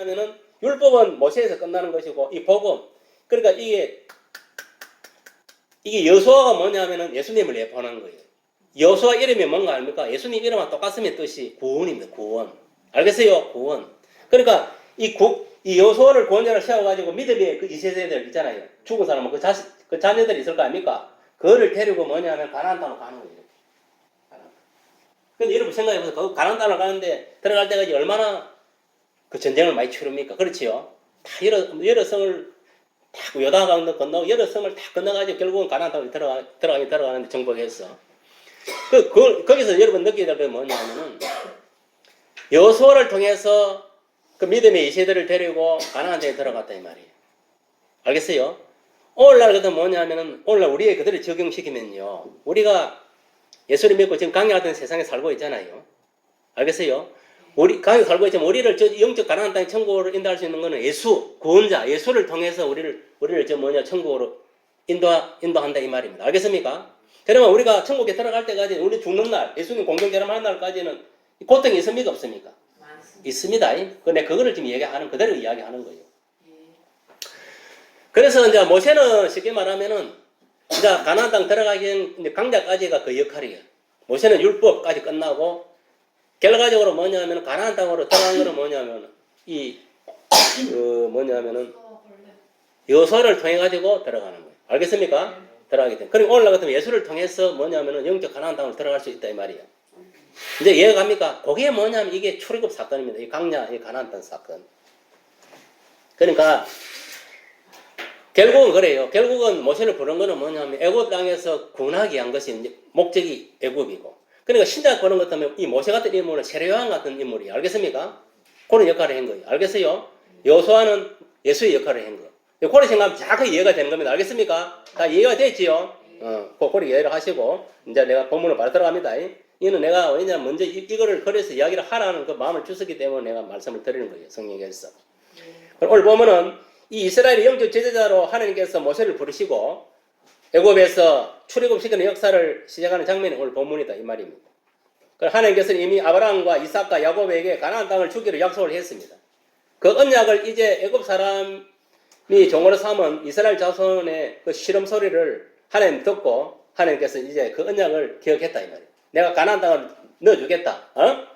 뭐냐면은 율법은 모세에서 끝나는 것이고 이 복음 그러니까 이게 이게 여수아가 뭐냐면은 예수님을 예포하는 거예요. 여수아 이름이 뭔가 압니까? 예수님 이름과 똑같으면 뜻이 구원입니다. 구원. 알겠어요? 구원. 그러니까 이 구, 이 여수아를 구원자를 세워가지고 믿음의 그 이세대들 있잖아요. 죽은 사람은 그 자식, 그 자녀들이 있을 거 아닙니까? 그거를 데리고 뭐냐면 가나안 땅으로 가는 거예요. 가나안. 근데 여러분 생각해보세요. 그 가나안 땅을 가는데 들어갈 때까지 얼마나 그 전쟁을 많이 치릅니까? 그렇지요? 다 여러, 여러 성을 다 요단강도 건너고 여러 성을 다 건너가지고 결국은 가나안 땅에 들어가, 들어가긴 들어가는데 정복했어. 그, 그, 거기서 여러분 느끼게 될게 뭐냐면은 여호수아를 통해서 그 믿음의 이세들을 데리고 가나안 땅에 들어갔다 이 말이에요. 알겠어요? 오늘날 그것도 뭐냐면은 오늘날 우리의 그들을 적용시키면요. 우리가 예수를 믿고 지금 같은 세상에 살고 있잖아요. 알겠어요? 우리 강에 살고 있지만 우리를 저 영적 가난한 땅에 천국으로 인도할 수 있는 것은 예수 구원자 예수를 통해서 우리를 우리를 저 뭐냐 천국으로 인도 인도한다 이 말입니다. 알겠습니까? 그러면 우리가 천국에 들어갈 때까지 우리 죽는 날 예수님 공동체를 날까지는 고통이 있습니까 없습니까? 많습니다. 있습니다. 근데 그거를 지금 얘기하는 그대로 이야기하는 거예요. 예. 그래서 이제 모세는 쉽게 말하면은 이제 가나안 땅 들어가기 이제 강자까지가 그 역할이에요. 모세는 율법까지 끝나고 결과적으로 뭐냐면 가나안 땅으로 들어간 거는 뭐냐면 이 그 뭐냐면은 어, 원래. 여소를 통해 가지고 들어가는 거예요. 알겠습니까? 들어가게 돼. 그리고 오늘 같으면 예수를 통해서 뭐냐면은 영적 가나안 땅으로 들어갈 수 있다 이 말이에요. 이제 이해가 갑니까? 그게 뭐냐면 이게 출애굽 사건입니다. 이 강야, 이 가나안 땅 사건. 그러니까 결국은 그래요. 결국은 모세를 부른 거는 뭐냐면 애굽 땅에서 군하기 한 것이 이제 목적이 애굽이고. 그러니까 신작 그런 것 때문에 이 모세 같은 인물은 세례요한 같은 인물이 알겠습니까? 그런 역할을 한 거예요. 알겠어요? 여호수아는 예수의 역할을 한 거예요. 그런 생각하면 정확하게 이해가 되는 겁니다. 알겠습니까? 다 이해가 됐지요? 어, 그거를 이해를 하시고 이제 내가 본문을 바로 들어갑니다. 이는 내가 왜냐면 먼저 이, 이거를 그래서 이야기를 하라는 그 마음을 주셨기 때문에 내가 말씀을 드리는 거예요. 성령에서. 그럼 오늘 보면은 이 이스라엘의 영적 제자자로 하나님께서 모세를 부르시고 애굽에서 출애굽 시키는 역사를 시작하는 장면이 오늘 본문이다 이 말입니다. 그럼 하나님께서는 이미 아브라함과 이삭과 야곱에게 가나안 땅을 주기로 약속을 했습니다. 그 언약을 이제 애굽 사람이 종으로 삼은 이스라엘 자손의 그 실험 소리를 하나님 듣고 하나님께서 이제 그 언약을 기억했다 이 말이에요. 내가 가나안 땅을 넣어주겠다. 어?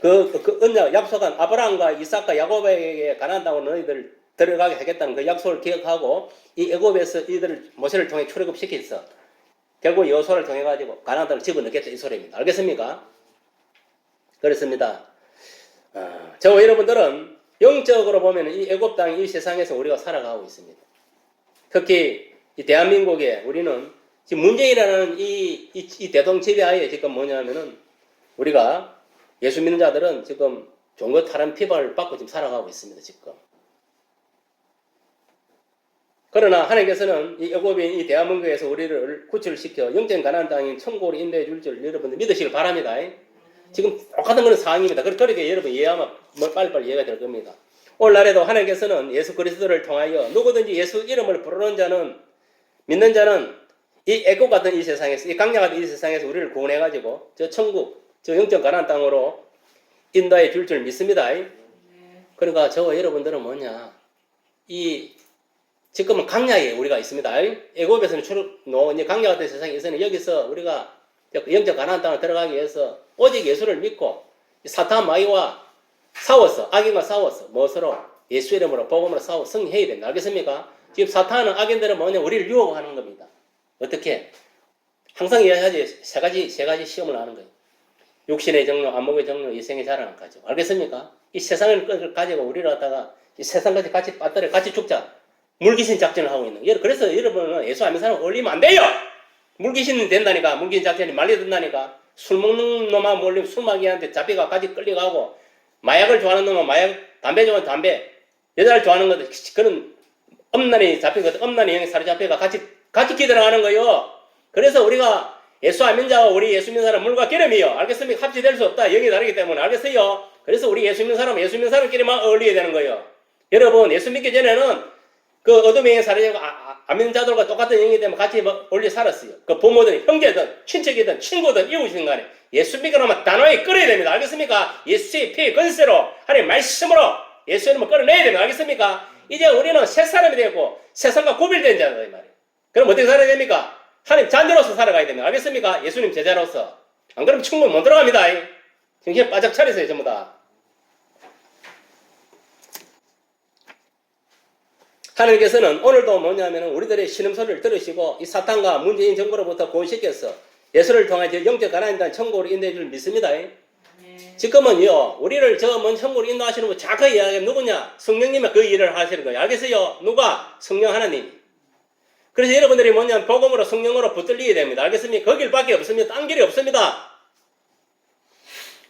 그, 그, 그 언약 약속한 아브라함과 이삭과 야곱에게 가나안 땅으로 너희들 들어가게 하겠다는 그 약속을 기억하고 이 애굽에서 이들을 모세를 통해 출애굽 시켰어. 결국 여호수아를 통해 가지고 가나안 땅을 집어넣겠다 이 소리입니다. 알겠습니까? 그렇습니다. 어, 저와 여러분들은 영적으로 보면 이 애굽 땅 이 세상에서 우리가 살아가고 있습니다. 특히 이 대한민국에 우리는 지금 문재인이라는 이, 이, 이 대동 지배하에 지금 뭐냐면은 우리가 예수 믿는 자들은 지금 종교 탈환 피벌을 받고 지금 살아가고 있습니다. 지금. 그러나 하나님께서는 이 애굽인 이 대한민국에서 우리를 구출시켜 영적 가나안 땅인 천국으로 인도해 줄 줄 여러분들 믿으시길 바랍니다. 지금 똑같은 그런 상황입니다. 그렇게 여러분 이해하면 뭐 빨리빨리 이해가 될 겁니다. 오늘날에도 하나님께서는 예수 그리스도를 통하여 누구든지 예수 이름을 부르는 자는 믿는 자는 이 애국 같은 이 세상에서 이 강야 같은 이 세상에서 우리를 구원해 가지고 저 천국 저 영적 가나안 땅으로 인도해 줄 줄 믿습니다. 네. 그러니까 저와 여러분들은 뭐냐 이 지금은 강야에 우리가 있습니다. 애굽에서는 주로 노 이제 강야 같은 세상에 있으니 여기서 우리가 영적 가나안 땅을 들어가기 위해서 오직 예수를 믿고 사탄 마귀와 싸웠어. 악인과 싸웠어. 무엇으로? 예수 이름으로 복음으로 싸워 승리해야 된다. 알겠습니까? 지금 사탄은 악인들은 뭐냐? 우리를 유혹하는 겁니다. 어떻게? 항상 이야기하지 세 가지 세 가지 시험을 하는 거예요. 육신의 정로, 안목의 정로, 이생의 자랑을 가지고 알겠습니까? 이 세상을 걸 가지고 우리를 갖다가 이 세상까지 같이 빠뜨려 같이 죽자 물귀신 작전을 하고 있는 거예요. 그래서 여러분은 예수 안 사람 올리면 안 돼요. 물귀신은 된다니까 물귀신 작전이 말려든다니까 술 먹는 놈만 몰리면 술 마귀한테 잡혀가 같이 끌려가고 마약을 좋아하는 놈은 마약, 담배 좋아하는 담배, 여자를 좋아하는 것도 그런 엄난이 잡히거든. 엄난이 형이 사로잡혀가 같이 같이 기들어가는 거요. 그래서 우리가 예수 안 믿는 자와 우리 예수 믿는 사람 물과 기름이요. 알겠습니까? 합치될 수 없다. 영이 다르기 때문에 알겠어요. 그래서 우리 예수 믿는 사람 예수 믿는 사람끼리만 어울려야 되는 거예요. 여러분 예수 믿기 전에는 그 어둠의 사로잡고 아, 아, 안 믿는 자들과 똑같은 영이 되면 같이 뭐 올려 살았어요. 그 부모든 형제든 친척이든 친구든 이웃이든 간에 예수 믿고 나면 단호히 끌어야 됩니다. 알겠습니까? 예수의 피의 건세로 하나님 말씀으로 예수 이름을 끌어내야 됩니다. 알겠습니까? 이제 우리는 새 사람이 되고 세상과 구별된 자다 이 말이에요. 그럼 어떻게 살아야 됩니까? 하나님 자녀로서 살아가야 됩니다. 알겠습니까? 예수님 제자로서. 안 그러면 충분히 못 들어갑니다. 정신 바짝 차리세요, 전부 다. 하나님께서는 오늘도 뭐냐면 우리들의 신음소리를 들으시고 이 사탄과 문재인 정부로부터 구원시켜서 예수를 통해 저 영적 가난이단 천국으로 인도해 줄 믿습니다. 지금은요, 우리를 저먼 천국으로 인도하시는 분 자꾸 이야기하면 누구냐? 성령님이 그 일을 하시는 거예요. 알겠어요? 누가? 성령 하나님. 그래서 여러분들이 뭐냐면 복음으로 성령으로 붙들리게 됩니다. 알겠습니까? 그 길밖에 없습니다. 딴 길이 없습니다.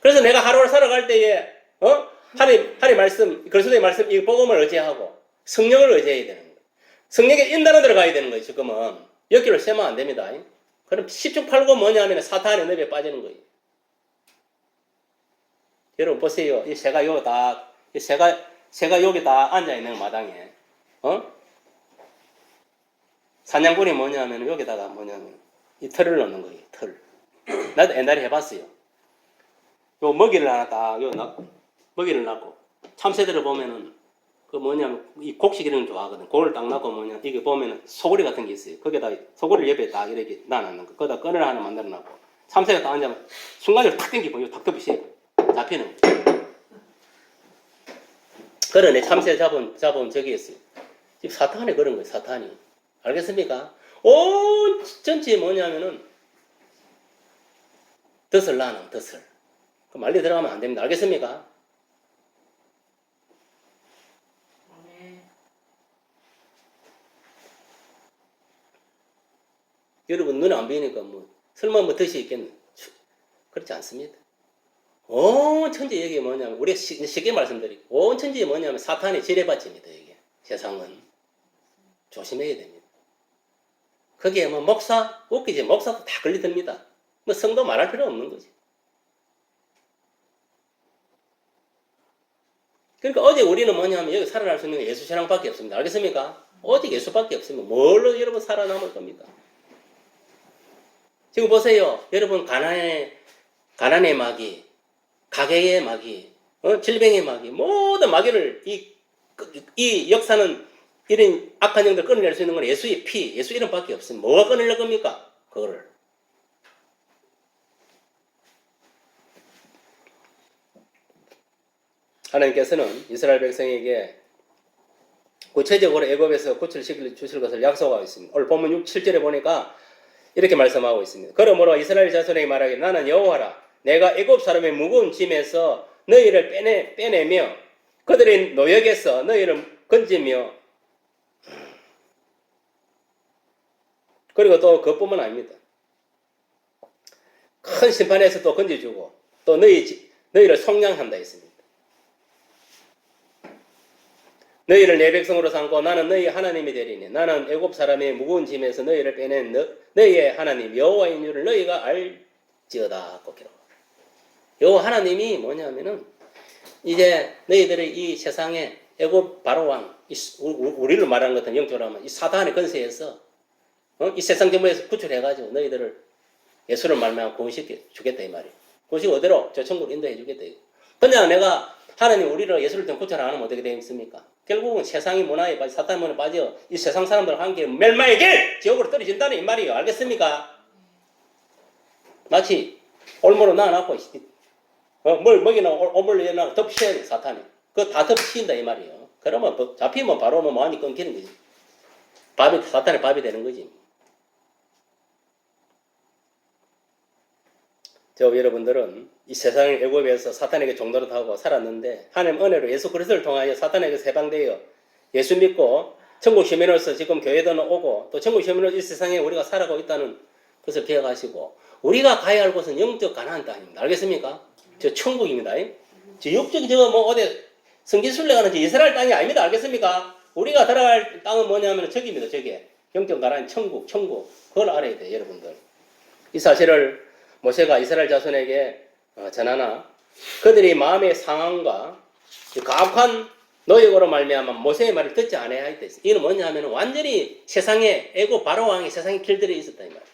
그래서 내가 하루를 살아갈 때에, 어? 하나님, 하나님 말씀, 그리스도의 말씀, 이 복음을 의지하고 성령을 의지해야 되는 거예요. 성령의 인단에 들어가야 되는 거예요, 지금은. 여기를 세면 안 됩니다. 그럼 10중 8구 뭐냐면 사탄의 늪에 빠지는 거예요. 여러분 보세요. 이 새가 여기 다, 이 새가, 새가 여기 다 앉아있는 거 마당에. 어? 사냥꾼이 뭐냐면 여기다가 뭐냐면 이 털을 넣는 거예요. 털. 나도 옛날에 해봤어요. 요 먹이를 하나 딱, 요 놔, 먹이를 놨고 참새들을 보면은 그 뭐냐면 이 곡식이는 좋아하거든. 그걸 딱 놔고 뭐냐 이게 보면은 소고리 같은 게 있어요. 거기다 소고리를 옆에 딱 이렇게 놔놓는 거. 거기다 끈을 하나 만들어 놨고 참새가 딱 앉으면 순간적으로 탁 당기고 요탁 덮으시 잡히는 거. 그러네 참새 잡은 잡은 적이 있어요. 지금 사탄이 그런 거예요. 사탄이. 알겠습니까? 온 전체에 뭐냐면은 덫을 놔놓은 덫을. 그 말리 들어가면 안 됩니다. 알겠습니까? 여러분 눈에 안 보이니까 뭐 설마 뭐 덫이 있겠나? 그렇지 않습니다. 온 천지 여기 뭐냐면 우리가 쉽- 쉽게 말씀드리고 온 천지에 뭐냐면 사탄의 지뢰밭입니다. 이게 세상은 조심해야 됩니다. 거기에 뭐 목사 웃기지 목사도 다 걸리듭니다. 뭐 성도 말할 필요 없는 거지. 그러니까 어제 우리는 뭐냐면 여기 살아날 수 있는 게 예수 신앙밖에 없습니다. 알겠습니까? 오직 예수밖에 없으면 뭘로 여러분 살아남을 겁니까? 지금 보세요. 여러분 가난의 가난의 마귀, 가계의 마귀, 어? 질병의 마귀, 모든 마귀를 이, 그- 이 역사는 이런 악한 영들 끊어낼 수 있는 건 예수의 피, 예수 이름밖에 없으면 뭐가 끊어낼 겁니까? 그거를. 하나님께서는 이스라엘 백성에게 구체적으로 애굽에서 구출시킬 주실 것을 약속하고 있습니다. 오늘 본문 6, 7절에 보니까 이렇게 말씀하고 있습니다. 그러므로 이스라엘 자손에게 말하기 나는 여호와라 내가 애굽 사람의 무거운 짐에서 너희를 빼내, 빼내며 그들의 노역에서 너희를 건지며 그리고 또 그뿐만 아닙니다. 큰 심판에서 또 건져주고 또 너희, 지- 너희를 속량한다 했습니다. 너희를 내 백성으로 삼고 나는 너희 하나님이 되리니 나는 애굽 사람의 무거운 짐에서 너희를 빼낸 너, 너희의 하나님 여호와인 줄을 너희가 알지어다 꼭 기록. 여호와 하나님이 뭐냐면은 이제 너희들의 이 세상에 애굽 바로 왕 우리를 말하는 것은 영적으로 하면 이 사단의 건세에서 어? 이 세상 정부에서 구출해가지고 너희들을 예수를 말면 구원시켜 주겠다 이 말이에요. 구원시켜 어디로 저 천국으로 인도해 주겠다. 이거. 그냥 내가 하나님 우리를 예수를 통해 구출 안 하면 어떻게 되겠습니까? 결국은 세상의 문화에 빠져 사탄 문화에 빠져 이 세상 사람들 함께 멸망의 길 지옥으로 떨어진다는 이 말이에요. 알겠습니까? 마치 올무로 나눠놓고 어, 뭘 먹이나 오물 내놔 덮쳐야 돼 사탄이. 그거 다 덮친다 이 말이에요. 그러면 뭐 잡히면 바로 뭐 많이 끊기는 거지. 밥이 사탄의 밥이 되는 거지. 저 여러분들은 이 세상의 애굽에서 사탄에게 종노릇 하고 살았는데 하나님 은혜로 예수 그리스도를 통하여 사탄에게 해방되어 예수 믿고 천국 시민으로서 지금 교회도 오고 또 천국 시민으로 이 세상에 우리가 살아가고 있다는 것을 기억하시고 우리가 가야 할 곳은 영적 가나안 땅입니다. 알겠습니까? 저 천국입니다. 저 육적이 저거 뭐 어디 성지순례 가는 저 이스라엘 땅이 아닙니다. 알겠습니까? 우리가 들어갈 땅은 뭐냐면 저기입니다. 저게 영적 가나안 천국, 천국. 그걸 알아야 돼요, 여러분들. 이 사실을 모세가 이스라엘 자손에게 어, 전하나 그들이 마음의 상황과 이 가혹한 노역으로 말미암아 모세의 말을 듣지 않아야 했다. 이는 뭐냐면 완전히 세상에 애고 바로 왕이 세상에 길들여 있었다 이 말이에요.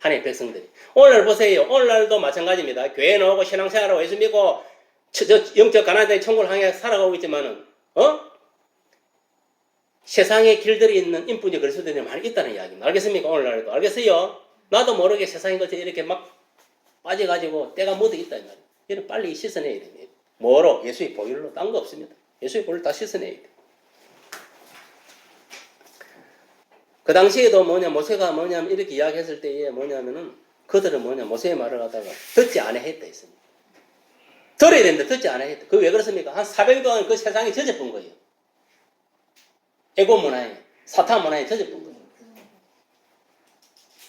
하나님의 백성들이. 오늘 보세요. 오늘날도 마찬가지입니다. 교회 나오고 신앙생활하고 예수 믿고 영적 가난의 천국을 향해 살아가고 있지만은 어? 세상에 길들이 있는 인분이 그리스도인이 많이 있다는 이야기입니다. 알겠습니까? 오늘날에도. 알겠어요? 나도 모르게 세상인 것이 이렇게 막 빠져가지고 때가 묻어 있다. 이 말이에요. 이는 빨리 씻어내야 됩니다. 뭐로? 예수의 보혈로. 딴 거 없습니다. 예수의 보혈로 다 씻어내야 돼. 그 당시에도 뭐냐, 모세가 뭐냐면 이렇게 이야기했을 때에 뭐냐면은 그들은 뭐냐, 모세의 말을 하다가 듣지 않아 했다 했습니다. 들어야 되는데 듣지 않아 했다. 그 왜 그렇습니까? 한 400년 동안 그 세상이 젖어본 거예요. 에고 문화에, 사탄 문화에 젖어본 거예요.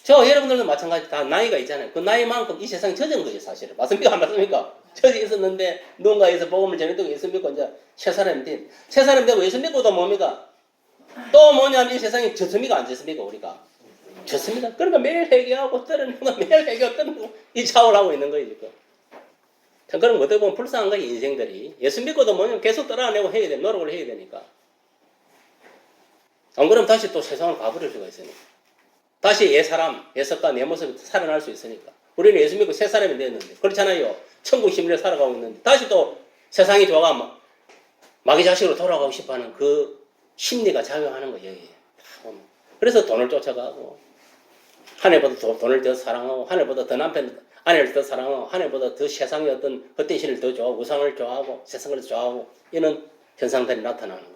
저 여러분들도 마찬가지 다 나이가 있잖아요. 그 나이만큼 이 세상이 젖은 거죠, 사실은. 맞습니까? 안 맞습니까? 젖어 있었는데 누군가에서 복음을 전해두고 예수 믿고 이제 새 사람이 된. 새 사람이 되고 예수 믿고도 뭡니까? 또 뭐냐면 이 세상에 졌습니까? 안 졌습니까? 우리가? 졌습니다. 그러니까 매일 회개하고 떨어내고 매일 회개하고 떨어내고 이 차원을 하고 있는 거예요, 지금. 참 그런 어떻게 보면 불쌍한 거예요, 인생들이. 예수 믿고도 뭐냐면 계속 떨어내고 해야 돼. 노력을 해야 되니까. 안 그러면 다시 또 세상을 가버릴 수가 있으니까. 다시 옛 사람, 옛 습관, 내 모습이 살아날 수 있으니까. 우리는 예수 믿고 새 사람이 됐는데. 그렇잖아요. 천국 심리에 살아가고 있는데. 다시 또 세상이 좋아가 막, 마귀 자식으로 돌아가고 싶어 하는 그 심리가 작용하는 거예요. 그래서 돈을 쫓아가고, 하늘보다 더, 돈을 더 사랑하고, 하늘보다 더 남편, 아내를 더 사랑하고, 하늘보다 더 세상의 어떤 헛된 신을 더 좋아하고, 우상을 좋아하고, 세상을 더 좋아하고, 이런 현상들이 나타나는 거예요.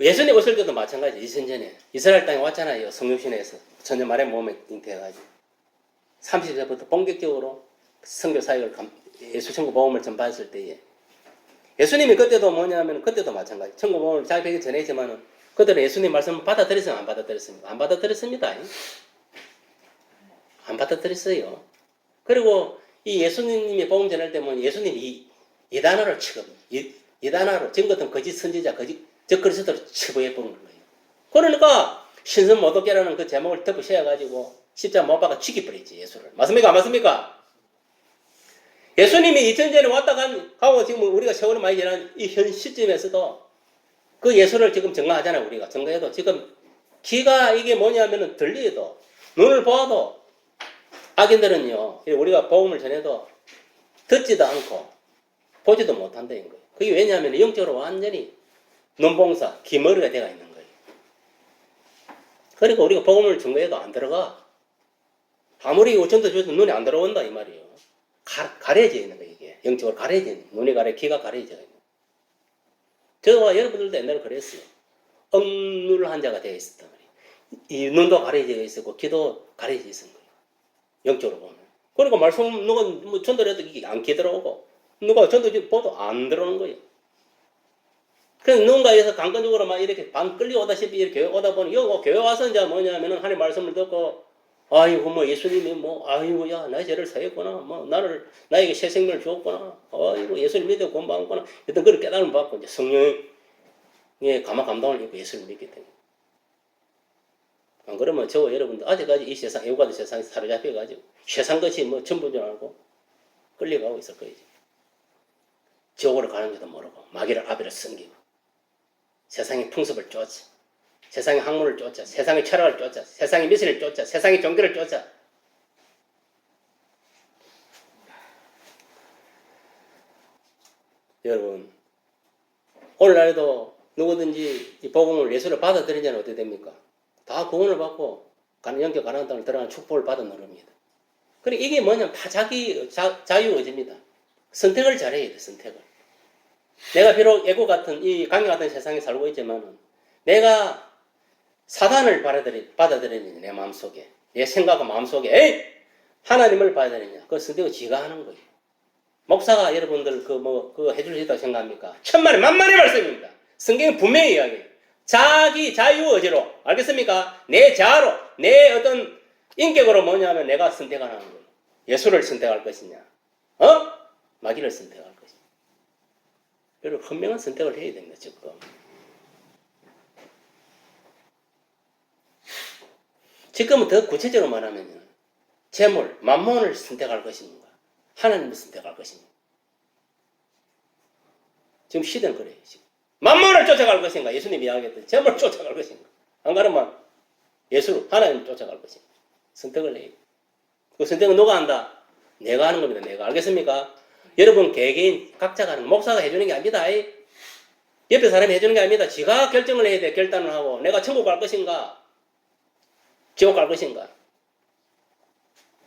예수님 오실 때도 마찬가지 2000년에 이스라엘 땅에 왔잖아요. 성육신에서 전혀 말의 몸에 잉태해가지고 30세부터 본격적으로 선교 사역을 감- 예수 천국 복음을 전파했을 때에 예수님이 그때도 뭐냐면 그때도 마찬가지 천국 복음을 자기에게 전했지만은 그들은 예수님 말씀을 받아들였어요 안 받아들였습니까? 안 받아들였습니다. 안 받아들였어요. 그리고 이 예수님이 복음 전할 때면 예수님이 이 이 단어를 취급 이, 이 단어로 지금 같은 거짓 선지자 거짓 저 그리스도를 치부해 보는 거예요. 그러니까 신선 모독계라는 그 제목을 덮어 씌워가지고 십자 못 박아 죽이버리지 예수를. 맞습니까? 안 맞습니까? 예수님이 2000년에 왔다 간, 가고 지금 우리가 세월이 많이 지난 이 현 시점에서도 그 예수를 지금 증거하잖아요, 우리가. 증거해도 지금 귀가 이게 뭐냐면은 들리도 눈을 보아도 악인들은요, 우리가 복음을 전해도 듣지도 않고 보지도 못한다는 거예요. 그게 왜냐하면 영적으로 완전히 눈봉사, 기머리가 되어 있는 거예요. 그러니까 우리가 복음을 증거해도 안 들어가. 아무리 오천도 줘도 눈에 안 들어온다 이 말이에요. 가, 가려져 있는 거예요 이게. 영적으로 가려져 있는 거예요. 눈이 가려, 귀가 가려져 있는 거예요. 저와 여러분들도 옛날에 그랬어요. 억눌 환자가 되어 있었단 말이에요. 이 눈도 가려져 있었고 귀도 가려져 있었는 거예요. 영적으로 보면. 그러니까 말씀 누가 뭐 전달해도 이게 안 기들어오고 누가 전도 보도 안 들어오는 거예요. 그래서 누군가에서 강건적으로 막 이렇게 반 끌려오다시피 이렇게 오다 보니 여기 교회 와서 이제 뭐냐면은 하나님 말씀을 듣고 아이고 뭐 예수님이 뭐 아이고 야 나 죄를 사했구나 뭐 나를 나에게 새 생명을 주었구나 아이고 예수를 믿어 공부하구나 어떤 그런 깨달음을 받고 이제 성령의 감화 감동을 입고 예수를 믿게 됩니다. 안 그러면 저와 여러분들 아직까지 이 세상 애고가는 세상에 사로잡혀가지고 세상 것이 뭐 전부인 줄 알고 끌려가고 있을 거예요. 지옥으로 가는지도 모르고 마귀를 아비를 섬기고 세상의 풍습을 쫓아 세상의 학문을 쫓아 세상의 철학을 쫓아 세상의 미신을 쫓아 세상의 종교를 쫓아 여러분 오늘날에도 누구든지 이 복음을 예수를 받아들이냐면 어떻게 됩니까? 다 구원을 받고 영적 가나안 땅을 들어가는 축복을 받은 노릇입니다. 그래 이게 뭐냐면 다 자기 자, 자유의지입니다. 선택을 잘해야 돼 선택을. 내가 비록 애고 같은 이 강의 같은 세상에 살고 있지만은 내가 사단을 받아들이, 받아들이느냐 내 마음속에 내 생각과 마음속에 에이 하나님을 받아들이냐 그 선택을 지가 하는 거예요. 목사가 여러분들 그 뭐 그 해줄 수 있다고 생각합니까? 천만에 만만의 말씀입니다. 성경은 분명히 이야기해요. 자기 자유 의지로 알겠습니까? 내 자아로 내 어떤 인격으로 뭐냐면 내가 선택하는 거예요. 예수를 선택할 것이냐, 어? 마귀를 선택할 것이냐. 여러분 현명한 선택을 해야 됩니다. 지금. 지금은 더 구체적으로 말하면 재물, 만몬을 선택할 것인가, 하나님을 선택할 것인가. 지금 시대는 그래요. 지금. 만몬을 쫓아갈 것인가, 예수님 이야기했던 재물을 쫓아갈 것인가. 안 그러면 예수, 하나님을 쫓아갈 것인가. 선택을 해요. 그 선택은 누가 한다? 내가 하는 겁니다. 내가 알겠습니까? 여러분 개개인 각자가 하는 목사가 해주는 게 아닙니다. 이. 옆에 사람이 해주는 게 아닙니다. 지가 결정을 해야 돼. 결단을 하고 내가 천국 갈 것인가 지옥 갈 것인가.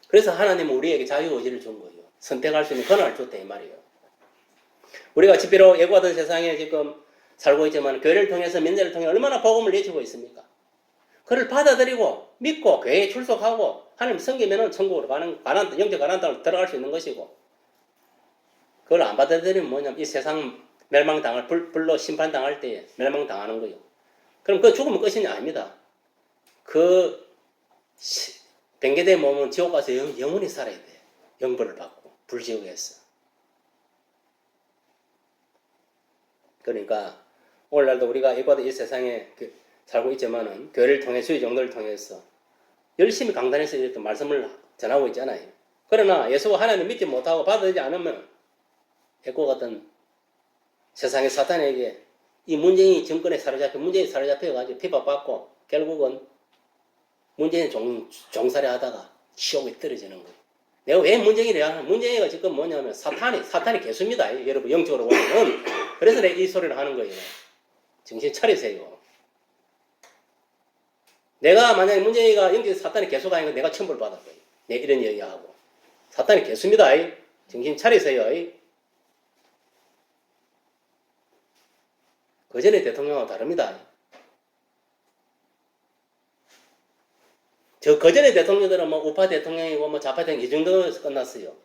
그래서 하나님은 우리에게 자유 의지를 준 거예요. 선택할 수 있는 권한을 줬다 이 말이에요. 우리가 집비로 예고하던 세상에 지금 살고 있지만 교회를 통해서 민재를 통해 얼마나 복음을 내주고 있습니까? 그를 받아들이고 믿고 교회에 출석하고 하나님 섬기면은 천국으로 가는 가난 영적 가난 땅을 들어갈 수 있는 것이고 그걸 안 받아들이면 뭐냐면 이 세상 멸망당할 불, 불로 심판당할 때 멸망당하는 거예요. 그럼 그 죽으면 끝이냐 아닙니다. 그 시- 뱅게된 몸은 지옥 가서 영, 영원히 살아야 돼. 영벌을 받고 불지옥에서. 그러니까 오늘날도 우리가 이과도 이 세상에 그- 살고 있지만은 교회를 통해 수의 정도를 통해서 열심히 강단에서 이렇게 말씀을 전하고 있잖아요. 그러나 예수가 하나님 믿지 못하고 받아들이지 않으면 에코 같은 세상의 사탄에게 이 문재인이 정권에 사로잡혀 문재인이 사로잡혀가지고 핍박받고 결국은 문재인 종, 종살이 하다가 지옥에 떨어지는 거예요. 내가 왜 문재인이래 하는 문재인이가 지금 뭐냐면 사탄이 사탄이 개수입니다. 여러분 영적으로 보면은 그래서 내가 이 소리를 하는 거예요. 정신 차리세요. 내가 만약에 문재인이가 영적 사탄이 개수가 아니고 내가 천벌 받을 거예요. 내 이런 얘기하고 사탄이 개수입니다. 이. 정신 차리세요. 그 전에 대통령하고 다릅니다. 저 그전에 대통령들은 뭐 우파 대통령이고 뭐 좌파 대통령 이 정도에서 끝났어요.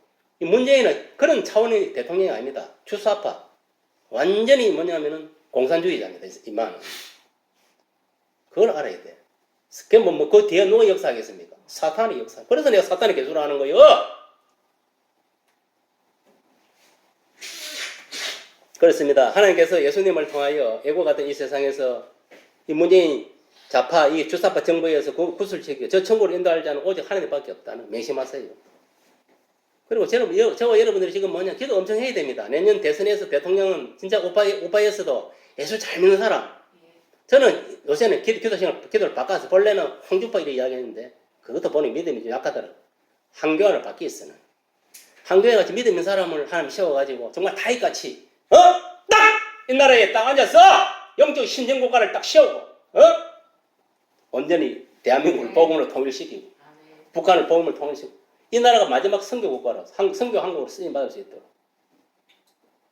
이 문재인은 그런 차원의 대통령이 아닙니다. 추수아파. 완전히 뭐냐면은 공산주의자입니다. 이만. 그걸 알아야 돼. 그 뭐, 뭐, 그 뒤에 누가 역사하겠습니까? 사탄이 역사. 그래서 내가 사탄이 개수를 하는 거예요. 그렇습니다. 하나님께서 예수님을 통하여 애고 같은 이 세상에서 이 문재인 좌파, 이 주사파 정부에서 구- 구슬치기, 저 천국을 인도할 자는 오직 하나님밖에 없다는 명심하세요. 그리고 저는, 여- 저와 여러분들이 지금 뭐냐, 기도 엄청 해야 됩니다. 내년 대선에서 대통령은 진짜 오빠, 오빠였어도 예수 잘 믿는 사람. 저는 요새는 기도, 기도 시간, 기도를 바꿔서 본래는 홍준파 이렇게 이야기했는데 그것도 보니 믿음이 좀 약하더라고. 한교안을 바뀌었어는. 한교회 같이 믿음 있는 사람을 하나님 세워가지고 정말 다이같이, 어? 딱! 이 나라에 딱 앉아서 영적 신정국가를 딱 세우고, 어? 온전히 대한민국을 복음으로 통일시키고, 북한을 복음을 통일시키고, 이 나라가 마지막 선교 국가로, 한- 선교 한국으로 쓰임 받을 수 있도록.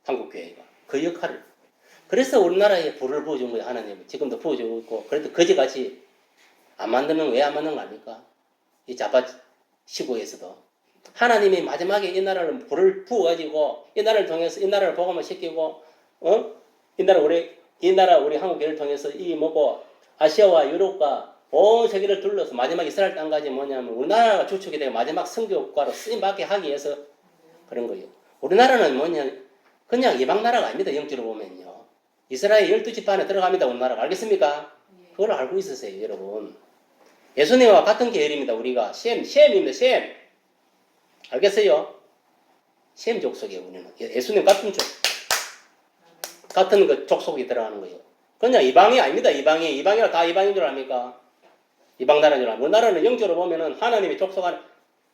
한국 교회가. 그 역할을. 그래서 우리나라에 불을 부어준 거예요, 하나님이. 지금도 부어주고 있고, 그래도 거지같이 안 만드는, 왜 안 만드는 거 아닙니까? 이 자파 시국에서도. 하나님이 마지막에 이 나라를 불을 부어가지고, 이 나라를 통해서 이 나라를 복음을 시키고, 어? 이 나라 우리, 이 나라 우리 한국교회를 통해서 이 뭐고, 아시아와 유럽과 온 세계를 둘러서 마지막 이스라엘 땅까지 뭐냐면 우리나라가 주축이 되고 마지막 성교국가로 쓰임받게 하기 위해서 그런 거예요. 우리나라는 뭐냐, 그냥 이방 나라가 아닙니다. 영적으로 보면요. 이스라엘 열두 지파안에 들어갑니다. 우리나라가. 알겠습니까? 그걸 알고 있으세요, 여러분. 예수님과 같은 계열입니다. 우리가 셈, 셈입니다. 셈. 알겠어요? 셈 족속이에요. 우리는 예- 예수님 같은 족, 같은 그 족속이 들어가는 거예요. 그냥 이방이 아닙니다. 이방이 이방이라 다 이방인 줄 압니까? 이방 나라인 줄 압니다. 우리나라는 영적으로 보면은 하나님이 족속 안에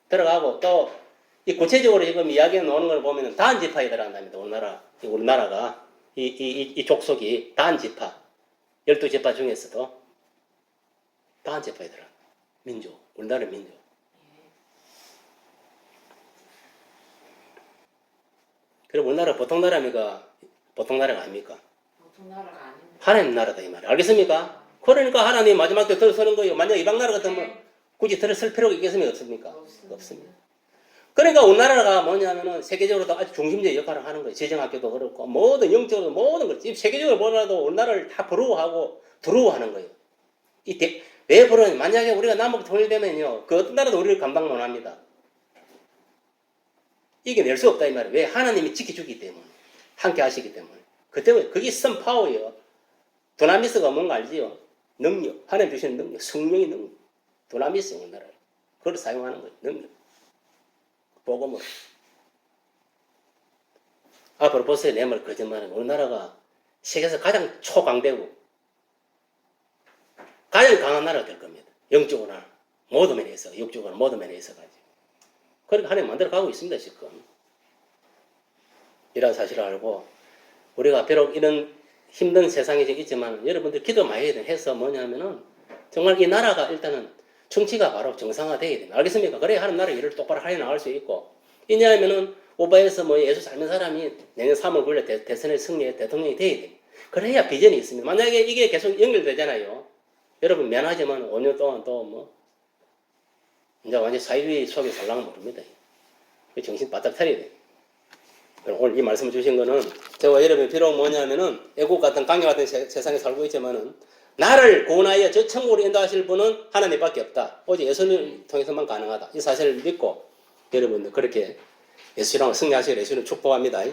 들어가고 또 이 구체적으로 지금 이야기 나오는 걸 보면은 단 지파에 들어간답니다. 우리나라 이 우리나라가 이, 이, 이, 이 족속이 단 지파 열두 지파 중에서도 단 지파에 들어 민족 우리나라 민족 그럼 우리나라 보통 나라입니까? 보통 나라가 아닙니까? 보통 나라가 아닙니다. 하나님 나라다 이 말이야. 알겠습니까? 그러니까 하나님 마지막 때 들어서는 거예요. 만약 이방 나라 같으면 굳이 들어설 필요가 있겠습니까? 없습니까? 없습니다. 없습니다. 그러니까 우리나라가 뭐냐면은 세계적으로도 아주 중심적 역할을 하는 거예요. 재정학교도 그렇고 모든 영적으로 모든 걸 세계적으로 보더라도 우리나라를 다 부러워하고 두려워하는 거예요. 이 대, 왜 부러워? 만약에 우리가 남북 통일되면요, 그 어떤 나라도 우리를 감당 못합니다. 이겨낼 수 없다 이 말이에요. 왜? 하나님이 지켜주기 때문에, 함께 하시기 때문에. 그 때문에 그게 선 파워예요. 도나미스가 뭔가 알지요? 능력, 하나님 주시는 능력, 성령의 능력, 도나미스 우리나라에 그걸 사용하는 거예요. 능력. 복음으로. 앞으로 보세요. 내말 거짓말은 우리나라가 세계에서 가장 초강대국, 가장 강한 나라가 될 겁니다. 영적으로나 모든 면에서, 육적으로 모든 면에 있어가지고. 그러니까 하나님 만들어 가고 있습니다, 지금. 이라는 사실을 알고 우리가 비록 이런 힘든 세상이 있지만 여러분들 기도 많이 해서 뭐냐면은 정말 이 나라가 일단은 정치가 바로 정상화돼야 됩니다. 알겠습니까? 그래야 하는 나라 일을 똑바로 하려 나갈 수 있고 왜냐하면은 오바에서 뭐 예수 삶는 사람이 내년 3월 9일에 대, 대선에 승리해 대통령이 돼야 됩니다. 그래야 비전이 있습니다. 만약에 이게 계속 연결되잖아요. 여러분 미안하지만 5년 동안 또 뭐 이제 완전 사회주의 속에 살랑 모릅니다. 정신 바짝 차려야 돼. 오늘 이 말씀을 주신 거는 저와 여러분이 비록 뭐냐면은 애국 같은 강요 같은 세, 세상에 살고 있지만은 나를 구원하여 저 천국으로 인도하실 분은 하나님밖에 없다. 오직 예수님을 통해서만 가능하다. 이 사실을 믿고 여러분들 그렇게 예수님을 승리하시길 예수님 축복합니다.